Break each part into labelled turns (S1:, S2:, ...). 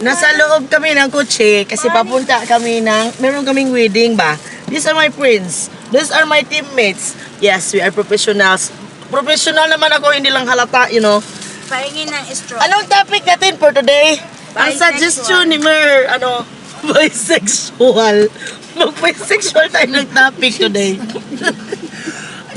S1: Nasa loob kami ng kotse kasi papunta kami ng, meron kaming wedding ba? These are my friends. These are my teammates. Yes, we are professionals. Professional naman ako, hindi lang halata, you know.
S2: Paingin ng straw.
S1: Anong topic natin for today? Ang
S2: Bisexual.
S1: suggestion ni Mer, ano, bisexual. Mag-bisexual tayo ng topic today.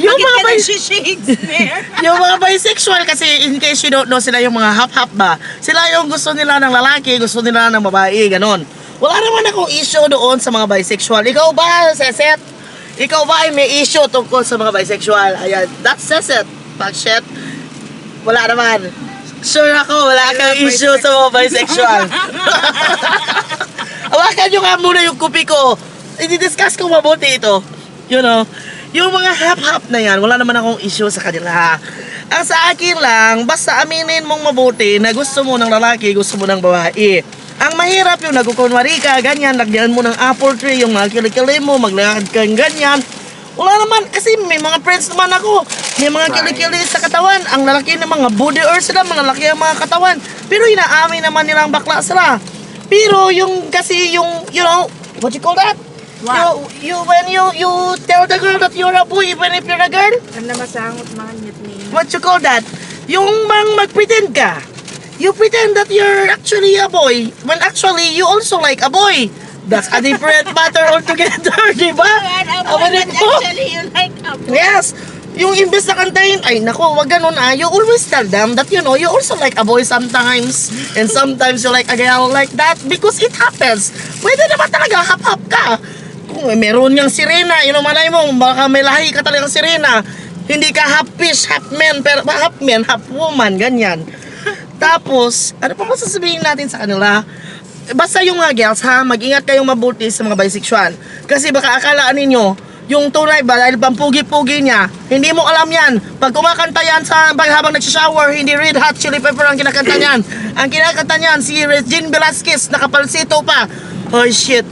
S1: yung mga
S2: nag-Shakespeare?
S1: yung mga bisexual kasi in case you don't know sila yung mga half-half ba? Sila yung gusto nila ng lalaki gusto nila ng babae ganon. Wala naman akong issue doon sa mga bisexual. Ikaw ba Seset? ikaw ba ay may issue tungkol sa mga bisexual? Ayan that's Seset. Pagshit wala naman. Sure ako wala kang issue sa mga bisexual. Hawakan nyo nga muna yung kupi ko. I-discuss ko mabuti ito. You know yung mga hap-hap na yan, wala naman akong issue sa kanila. Ang sa akin lang, basta aminin mong mabuti na gusto mo ng lalaki, gusto mo ng babae. Ang mahirap yung nagkukunwari ka, ganyan, lagyan mo ng apple tree, yung mga kilikili mo, maglakad kang ganyan. Wala naman, kasi may mga friends naman ako. May mga kilikili sa katawan. Ang lalaki ng mga body or sila, mga lalaki ang mga katawan. Pero inaamin naman nilang bakla sila. Pero yung kasi yung, you know, what you call that?
S2: Wow.
S1: You, you, when you, you tell the girl that you're a boy even if you're a girl,
S2: Ang masangot mga nyut ni.
S1: what you call that? Yung mang mag-pretend ka. You pretend that you're actually a boy when actually you also like a boy. That's a different matter altogether, di ba? Awanin mo.
S2: Actually, you like a boy.
S1: Yes. Yung imbes na kantahin, ay nako, wag ganun ah. You always tell them that you know, you also like a boy sometimes. And sometimes you like a girl like that because it happens. Pwede naman talaga hap-hap ka. Meron niyang sirena, you know, malay mo, baka may lahi ka talagang sirena. Hindi ka half fish, half man, pero half man, half woman, ganyan. Tapos, ano pa ba sasabihin natin sa kanila? Basta yung mga girls ha, mag-ingat kayong mabuti sa mga bisexual. Kasi baka akalaan ninyo, yung tunay ba, dahil pampugi-pugi niya, hindi mo alam yan. Pag kumakanta yan sa pag habang nagsishower, hindi Red Hot Chili Pepper ang kinakanta niyan. Ang kinakanta niyan, si Regine Velasquez, nakapalsito pa. Oh shit,